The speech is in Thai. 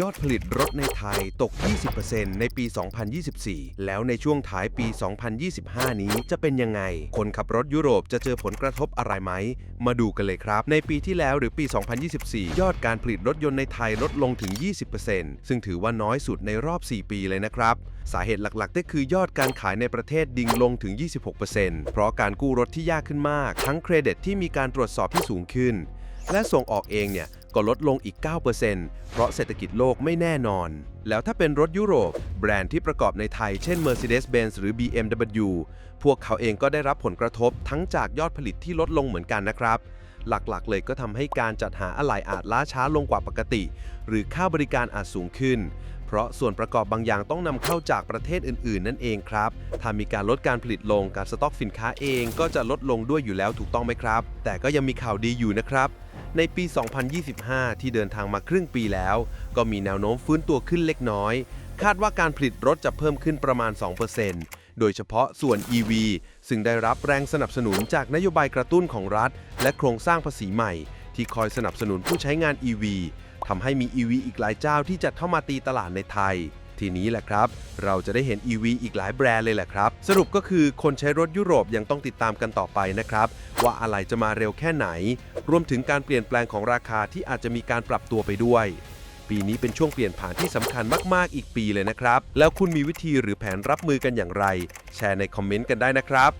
ยอดผลิตรถในไทยตก 20%ในปี 2024 แล้วในช่วงท้ายปี 2025 นี้จะเป็นยังไง คนขับรถยุโรปจะเจอผลกระทบอะไรไหม มาดูกันเลยครับ ในปีที่แล้วหรือปี 2024 ยอดการผลิตรถยนต์ในไทยลดลงถึง 20%ซึ่งถือว่าน้อยสุดในรอบ 4 ปีเลยนะครับ สาเหตุหลักๆ ก็คือยอดการขายในประเทศดิ่งลงถึง 26%เพราะการกู้รถที่ยากขึ้นมาก ทั้งเครดิตที่มีการตรวจสอบที่สูงขึ้น และส่งออกเองเนี่ย ก็ลดลงอีก 9%เพราะเศรษฐกิจโลกไม่แน่นอน แล้วถ้าเป็นรถยุโรป แบรนด์ที่ประกอบในไทย เช่น Mercedes-Benz หรือ BMW พวกเขาเองก็ได้รับผลกระทบทั้งจากยอดผลิตที่ลดลงเหมือนกันนะครับ หลักๆ เลยก็ทำให้การจัดหาอะไหล่อาจล้าช้าลงกว่าปกติ หรือค่าบริการอาจสูงขึ้น เพราะส่วนประกอบบางอย่างต้องนำเข้าจากประเทศอื่น ๆ นั่นเองครับ ถ้ามีการลดการผลิตลงการสต็อกสินค้าเองก็จะลดลงด้วยอยู่แล้วถูกต้องไหมครับ แต่ก็ยังมีข่าวดีอยู่นะครับ ในปี 2025 ที่เดินทางมาครึ่งปีแล้ว ก็มีแนวโน้มฟื้นตัวขึ้นเล็กน้อย คาดว่าการผลิตรถจะเพิ่มขึ้นประมาณ 2%โดยเฉพาะส่วน EV ซึ่งได้รับแรงสนับสนุนจากนโยบายกระตุ้นของรัฐ และโครงสร้างภาษีใหม่ ที่คอยสนับสนุนผู้ใช้งาน EV ทำให้มี EV อีกหลายเจ้าที่จะเข้ามาตีตลาดในไทย ทีนี้แหละครับ เราจะได้เห็น EV อีกหลายแบรนด์เลยแหละครับ สรุปก็คือคนใช้รถยุโรปยังต้องติดตามกันต่อไปนะครับ ว่าอะไรจะมาเร็วแค่ไหน รวมถึงการเปลี่ยนแปลงของราคาที่อาจจะมีการปรับตัวไปด้วย ปีนี้เป็นช่วงเปลี่ยนผ่านที่สำคัญมาก ๆ อีกปีเลยนะครับ แล้วคุณมีวิธีหรือแผนรับมือกันอย่างไร แชร์ในคอมเมนต์กันได้นะครับ